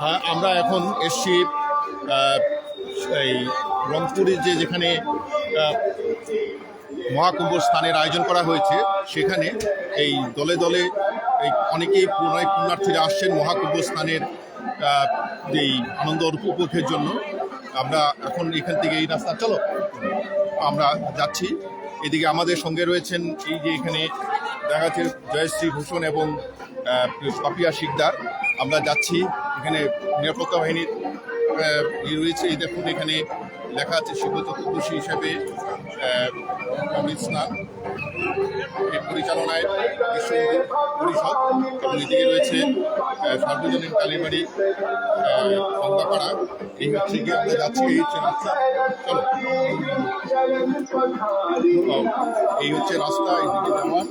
হ্যাঁ, আমরা এখন এসছি এই রংপুরে যে যেখানে মহাকুম্ভ স্থানের আয়োজন করা হয়েছে সেখানে এই দলে দলে এই অনেকেই পুনরায় পুণ্যার্থীরা আসছেন মহাকুম্ভ স্থানের এই আনন্দ উপভোগের জন্য। আমরা এখন এখান থেকে এই রাস্তা চলো আমরা যাচ্ছি। এদিকে আমাদের সঙ্গে রয়েছেন এই যে এখানে দেখা যাচ্ছে জয়শ্রী ভূষণ এবং পাপিয়া শিকদার। আমরা যাচ্ছি এখানে নিরাপত্তা বাহিনীর রয়েছে। এই দেখুন এখানে লেখা আছে শিব চতুর্দশী হিসেবে অমৃত স্নান। এর পরিচালনায় বিশ্ব পরিষদ এবং এদিকে রয়েছে সর্বজনীন কালীবাড়ি গঙ্গাপাড়া এই হচ্ছে গিয়ে আমরা যাচ্ছি, এই হচ্ছে রাস্তা। চলো। এই হচ্ছে রাস্তা এইদিকে যাওয়ার,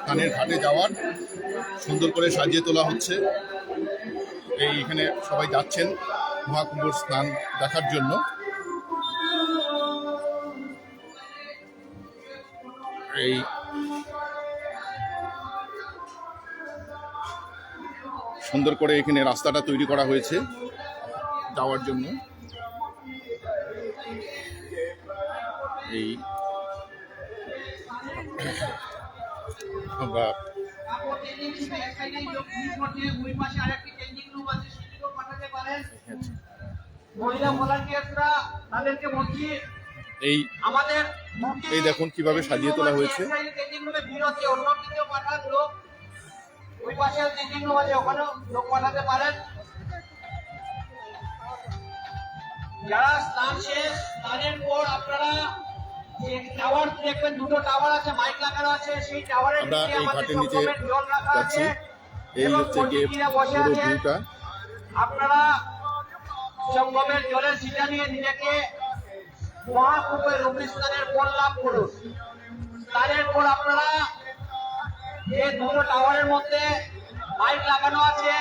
স্থানের ঘাটে যাওয়ার। সুন্দর করে সাজিয়ে তোলা হচ্ছে। এই এখানে সবাই যাচ্ছেন মহাকুম্ভ স্নান দেখার জন্য। এই সুন্দর করে এখানে রাস্তাটা তৈরি করা হয়েছে যাওয়ার জন্য। এই আমরা এই আমাদের এই দেখুন কীভাবে সাজিয়ে তোলা হয়েছে। ওই পাশে চেঞ্জিং রুম আছে ওখানেও লোক পাঠাতে পারেন। যারা স্নান শেষ স্নানের পর আপনারা টাওয়ার দেখবেন দুটো টাওয়ার আছে মাইক লাগানো আছে সেই টাওয়ারের আমরা এই ঘাটের নিচে যাচ্ছি। এই হচ্ছে গিয়ে পুরো। ভিউটা আপনারা সঙ্গমের জলের ছিটা নিয়ে নিজেকে মহাকুম্ভের রূপস্থানের ফল লাভ করুন। তাদের পর আপনারা যে দুটো টাওয়ারের মধ্যে মাইক লাগানো আছে।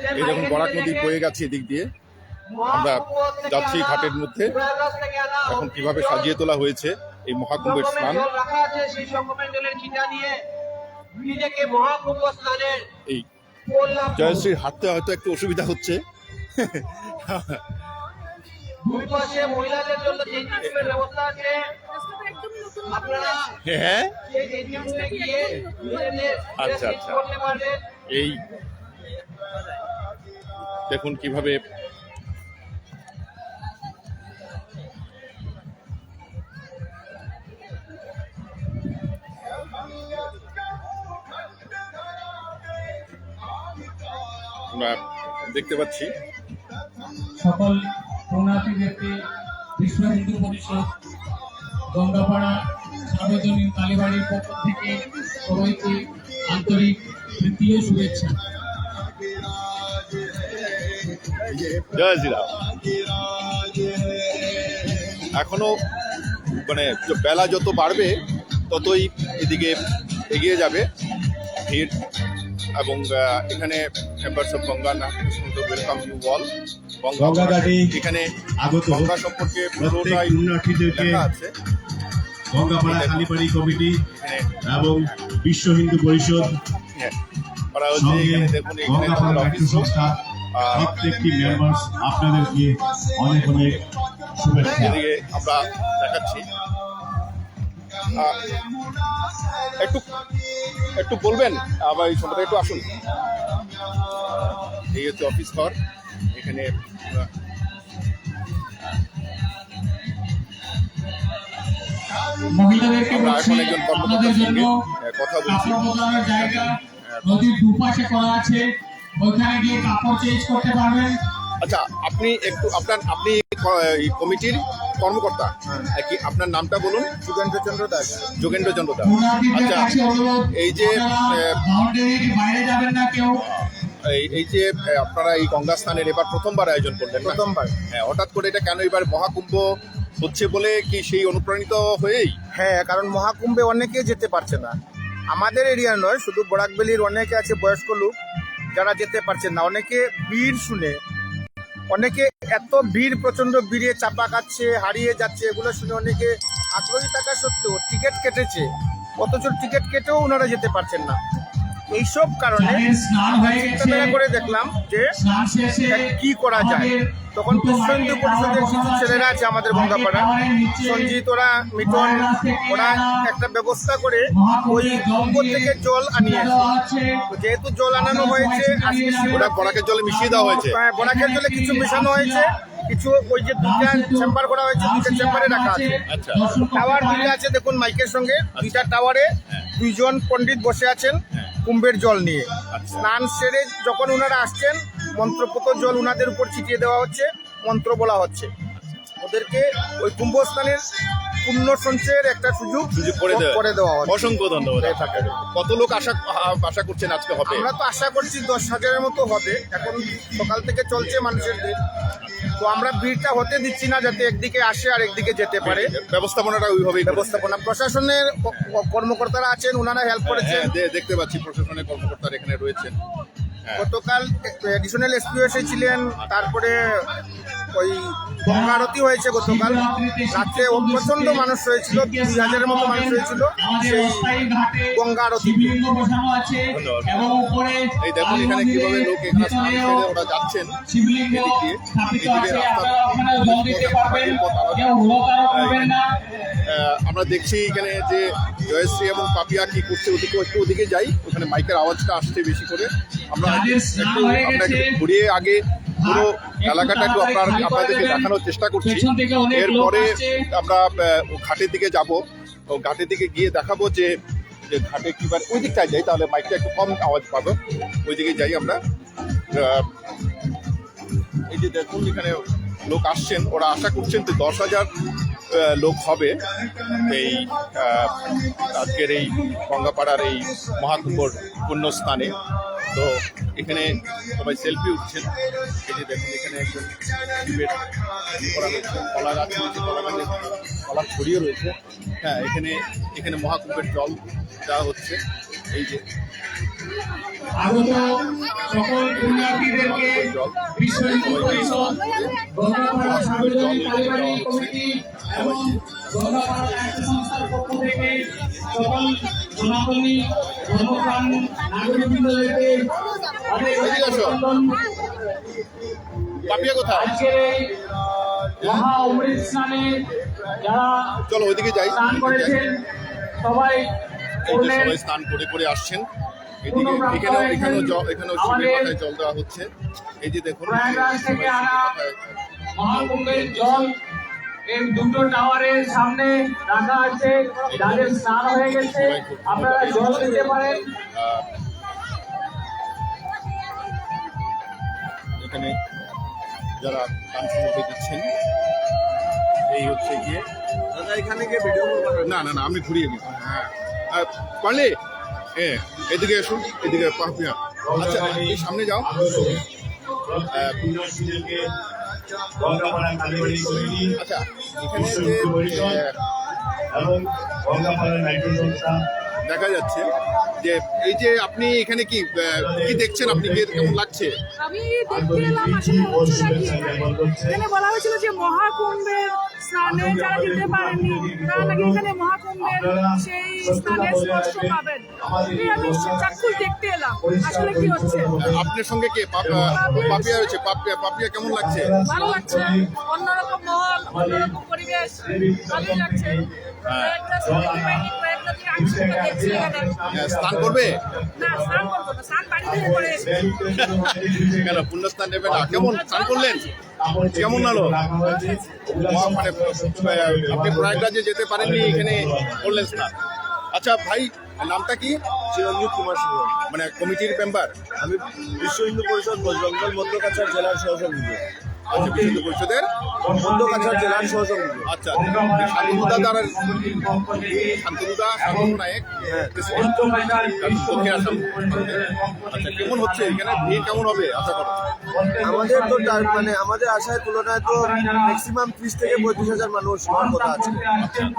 এই বরাক নদী বয়ে গেছে এদিক দিয়ে। আমরা যাচ্ছি ঘাটের মধ্যে। এখন কীভাবে সাজিয়ে তোলা হয়েছে এই মহাকুম্ভের স্নান এই জয়শ্রীর হাঁটতে হয়তো একটু অসুবিধা হচ্ছে হ্যাঁ আচ্ছা, আচ্ছা। এই দেখুন কীভাবে আমরা দেখতে পাচ্ছি। সকল বিশ্ব হিন্দু পরিষদ গঙ্গাপাড়া সার্বজনীন কালীবাড়ির পক্ষ থেকে সবাইকে আন্তরিক তৃতীয় শুভেচ্ছা। জয় শ্রীরাম। এখনও মানে বেলা যত বাড়বে ততই এদিকে এগিয়ে যাবে ভিড় এবং এখানে members of Ganga welcome you all এখানে আগত গঙ্গা সম্পর্কে পুরোটাই পুণ্যার্থীদেরকে আছে। গঙ্গাপাড়া কালীবাড়ি কমিটি এবং বিশ্ব হিন্দু পরিষদ হ্যাঁ, করা হচ্ছে এখানে দেখুন গঙ্গাপাড়া আমাদের মেট্রো অফিস সংস্থা আর প্রত্যেকটি মেম্বার্স আপনাদেরকে অনেক অনেক শুভেচ্ছা। এদিকে আমরা দেখাচ্ছি। একটু একটু বলবেন? আবার এই সময়টা একটু আসুন। এই হচ্ছে অফিস ঘর। এখানে মহিলাদেরকে বলছি এখন একজন কর্মকর্তার আপনাদের জন্য সঙ্গে, আহ, কথা বলছি। কাপড় বদলানোর জায়গা নদীর দুপাশে করা আছে। ওইখানে গিয়ে কাপড় চেঞ্জ করতে পারবেন। আচ্ছা আপনি একটু আপনার আপনি কমিটির কর্মকর্তা? কি আপনার নামটা বলুন। যোগেন্দ্র চন্দ্র দাস। যোগেন্দ্র চন্দ্র দাস আচ্ছা এই যে বাইরে যাবেন না কেউ। এই এই যে আপনারা এই গঙ্গা স্নানের এবার প্রথমবার আয়োজন করলেন প্রথমবার। হ্যাঁ হঠাৎ করে এটা কেন এবার মহাকুম্ভ হচ্ছে বলে কি সেই অনুপ্রাণিত হয়েই? হ্যাঁ কারণ মহাকুম্ভে অনেকে যেতে পারছে না। আমাদের এরিয়া নয় শুধু বরাকবেলির অনেকে আছে বয়স্ক লোক যারা যেতে পারছে না। অনেকে ভিড় শুনে অনেকে এত ভিড় প্রচণ্ড ভিড়ে চাপা খাচ্ছে হারিয়ে যাচ্ছে এগুলো শুনে অনেকে আগ্রহী থাকা সত্ত্বেও টিকিট কেটেছে। অথচ টিকিট কেটেও ওনারা যেতে পারছেন না। এইসব কারণে হয়ে চিন্তাধারা করে দেখলাম যে কি করা যায়? তখন দুটো বিশ্ব হিন্দু মাইকের পরিষদের কিছু ছেলেরা আছে আমাদের টাওয়ারের সঞ্জিত ওরা মিটন ওরা একটা ব্যবস্থা করে ওই কুম্ভ থেকে জল। তো যেহেতু জল আনানো হয়েছে ওটা শিবরাত্রি জলে মিশিয়ে দেওয়া হয়েছে। হ্যাঁ, বরাকের জলে কিছু মেশানো হয়েছে। কিছু ওই যে দুইটা চেম্বার করা হয়েছে দুইটা চেম্বারে রাখা আছে। আচ্ছা। টাওয়ার। দুইটা আছে দেখুন মাইকের সঙ্গে দুইটা টাওয়ারে দুইজন পণ্ডিত বসে আছেন। কুম্ভের জল নিয়ে আচ্ছা। স্নান সেরে যখন ওনারা আসছেন মন্ত্রপুত জল ওনাদের উপর ছিটিয়ে দেওয়া হচ্ছে মন্ত্র বলা হচ্ছে ওদেরকে ওই কুম্ভ স্নানের পুণ্য সঞ্চয়ের একটা সুযোগ সুযোগ করে দেওয়া করে দেওয়া হচ্ছে। অসংখ্য ধন্যবাদ কত লোক আশা আশা করছেন আজকে হবে? আমরা তো আশা করছি দশ হাজারের মতো হবে। এখন সকাল থেকে চলছে মানুষের ভিড়। তো আমরা ভিড়টা হতে দিচ্ছি না যাতে একদিকে আসে আর একদিকে যেতে পারে। ব্যবস্থাপনাটা ওইভাবেই ব্যবস্থাপনা প্রশাসনের কর্মকর্তারা আছেন ওনারা হেল্প করেছেন। হ্যাঁ দেখতে পাচ্ছি প্রশাসনের কর্মকর্তারা এখানে রয়েছেন। হ্যাঁ। গতকাল এডিশনাল এসপিও এসেছিলেন তারপরে ওই গঙ্গা আরতি হয়েছে গতকাল। রাত্রে প্রচণ্ড মানুষ হয়েছিল দুই হাজারের মতো মানুষ হয়েছিল সেই গঙ্গা আরতি এই দেখুন এখানে কীভাবে লোক এখানে ওরা যাচ্ছেন। শিবলিঙ্গ এদিক রাস্তা- আপনারা ওখানে জল দিতে পারবেন। কেউ রোতারও করবেন না। আহ, আমরা দেখছি এখানে যে জয়শ্রী এবং পাপিয়া কি করছে ওদিকে একটু ওদিকে যাই। ওখানে মাইকের আওয়াজটা আসছে বেশি করে। আমরা একটু হয়ে আমরা ঘুরিয়ে আগে পুরো এলাকাটা একটু আপনার আপনাদেরকে দেখানোর চেষ্টা করছি। এরপরে আমরা ঘাটের দিকে যাব। তো ঘাটের দিকে গিয়ে দেখাবো যে যে ঘাটে কিবার ওই দিকটায় যাই তাহলে মাইকটা একটু কম আওয়াজ পাবো। ওই দিকে যাই আমরা। এই যে দেখুন এখানে লোক আসছেন। ওরা আশা করছেন যে দশ হাজার লোক হবে এই আজকের এই গঙ্গাপাড়ার এই মহাকুম্ভর পুণ্যস্থানে। তো এখানে সবাই সেলফি উঠছেন। এই যে দেখুন, এখানে একজন করা রয়েছে কলা গাছ রয়েছে, কলা গাছের কলা ছড়িয়ে রয়েছে। হ্যাঁ এখানে এখানে মহাকুম্ভের জল দেওয়া হচ্ছে। আগত সকল পুণ্যার্থীদেরকে বিশ্ব হিন্দু পরিষদ গঙ্গাপাড়া সার্বজনীন কালীবাড়ি কমিটি এবং গঙ্গাপাড়া সাহিত্য সংস্থার পক্ষ থেকে সকল সনাতনী ধর্মপ্রাণ নাগরিকবৃন্দদেরকে অনেক অনেক। অভিনন্দন। আজকের মহা অমৃত স্নানে যারা চলো ওইদিকে যাই স্নান করেছেন সবাই এই যে সবাই স্নান করে করে আসছেন। এদিকে এখানেও এখানেও জল এখানেও শিবের মাথায় জল দেওয়া হচ্ছে। এই যে দেখুন জল এই দুটো টাওয়ারের সামনে রাখা আছে। যাদের স্নান হয়ে গেছে আপনারা জল দিতে পারেন। এখানে যারা গান সামগ্রী দিচ্ছেন এই হচ্ছে গিয়ে দাদা এখানে গিয়ে ভিডিও না না না আমি ঘুরিয়ে দিই হ্যাঁ। পারলে হ্যাঁ এদিকে এসো এদিকে পাপিয়া আচ্ছা সামনে যাও। আচ্ছা এখানে দেখা যাচ্ছে যে এই যে আপনি এখানে কি কি দেখছেন আপনি? কি কেমন লাগছে? আমি দেখতে এলাম আসলে নাকি এখানে বলা হয়েছিল যে মহাকুম্ভের স্নানে যারা যেতে পারেনি তারা নাকি এখানে মহাকুম্ভের সেই স্নানের স্পর্শ পাবেন। আমি চাক্ষুষ দেখতে এলাম আসলে কি হচ্ছে? আপনার সঙ্গে কে? পাপিয়া হয়েছে। পাপিয়া পাপিয়া কেমন লাগছে? ভালো লাগছে। অন্যরকম মহল অন্যরকম পরিবেশ। ভালোই লাগছে। স্নান করবে? কেন পুণ্যস্থান নেবে না? কেমন? স্নান করলেন? কেমন হলো? মানে আপনি প্রয়াগরাজে যেতে পারেননি এখানে করলেন স্নান। আচ্ছা ভাই নামটা কি? চিরঞ্জিত কুমার সিংহ। মানে কমিটির মেম্বার আমি বিশ্ব হিন্দু পরিষদ জঙ্গল মধ্যকাছাড় জেলার সহসভাপতি। পরিষদের জেলার সহসভাপতি আচ্ছা শান্তনুদা দ্বারা শান্তনুদা শান্তনু নায়ক দক্ষিণ আসাম আচ্ছা কেমন হচ্ছে এখানে? ভিড় কেমন হবে? আশা করো। আমাদের তো মানে আমাদের আশায় তুলনায় তো ম্যাক্সিমাম ত্রিশ থেকে পঁয়ত্রিশ হাজার মানুষ হওয়ার কথা আছে।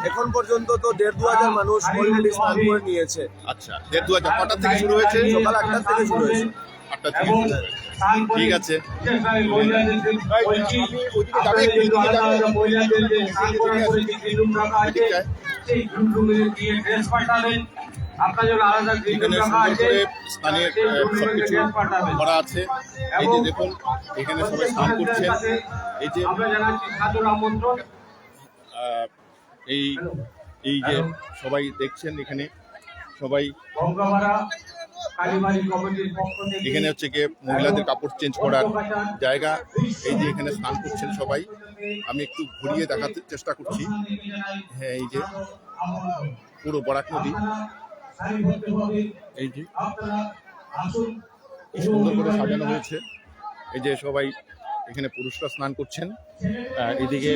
এখন পর্যন্ত তো দেড় দু হাজার মানুষ অলরেডি স্নান করে নিয়েছে। আচ্ছা দেড় দু হাজার। কটার থেকে শুরু হয়েছে? সকাল আটটার থেকে শুরু হয়েছে। আটটা থেকে শুরু হয়েছে। ঠিক আছে। আছে। দেখুন এখানে সবাই স্নান এই এই যে সবাই দেখছেন এখানে সবাই এখানে হচ্ছে গিয়ে মহিলাদের কাপড় চেঞ্জ করার জায়গা। এই যে এখানে স্নান করছেন সবাই। আমি একটু ঘুরিয়ে দেখাতে চেষ্টা করছি। হ্যাঁ এই যে পুরো বরাক নদী। এই যে কি সুন্দর করে সাজানো হয়েছে। এই যে সবাই এখানে পুরুষরা স্নান করছেন। এদিকে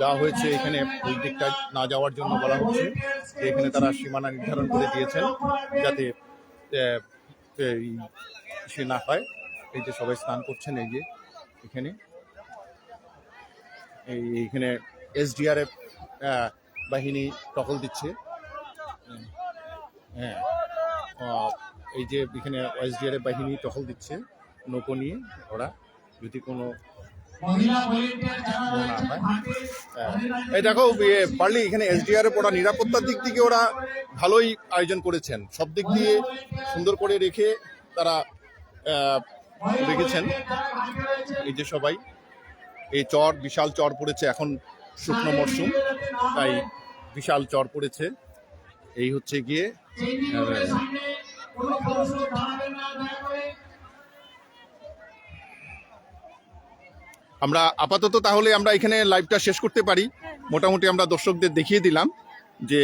দেওয়া হয়েছে এখানে ওই দিকটা না যাওয়ার জন্য বলা হচ্ছে। যে এখানে তারা সীমানা নির্ধারণ করে দিয়েছেন যাতে সে না হয়। এই যে সবাই স্নান করছেন, এই যে এখানে। এই এখানে এসডিআরএফ বাহিনী টহল দিচ্ছে। হ্যাঁ এই যে এখানে এসডিআরএফ বাহিনী টহল দিচ্ছে নৌকো নিয়ে, ওরা। যদি কোনো। এই দেখো পারলি এখানে এসডিআরএফ ওরা নিরাপত্তার দিক থেকে ওরা ভালোই আয়োজন করেছেন। সব দিক দিয়ে সুন্দর করে রেখে তারা রেখেছেন। এই যে সবাই এই চর বিশাল চর পড়েছে এখন শুকনো মরশুম তাই বিশাল চর পড়েছে। এই হচ্ছে গিয়ে আমরা আপাতত তাহলে আমরা এখানে লাইভটা শেষ করতে পারি। মোটামুটি আমরা দর্শকদের দেখিয়ে দিলাম যে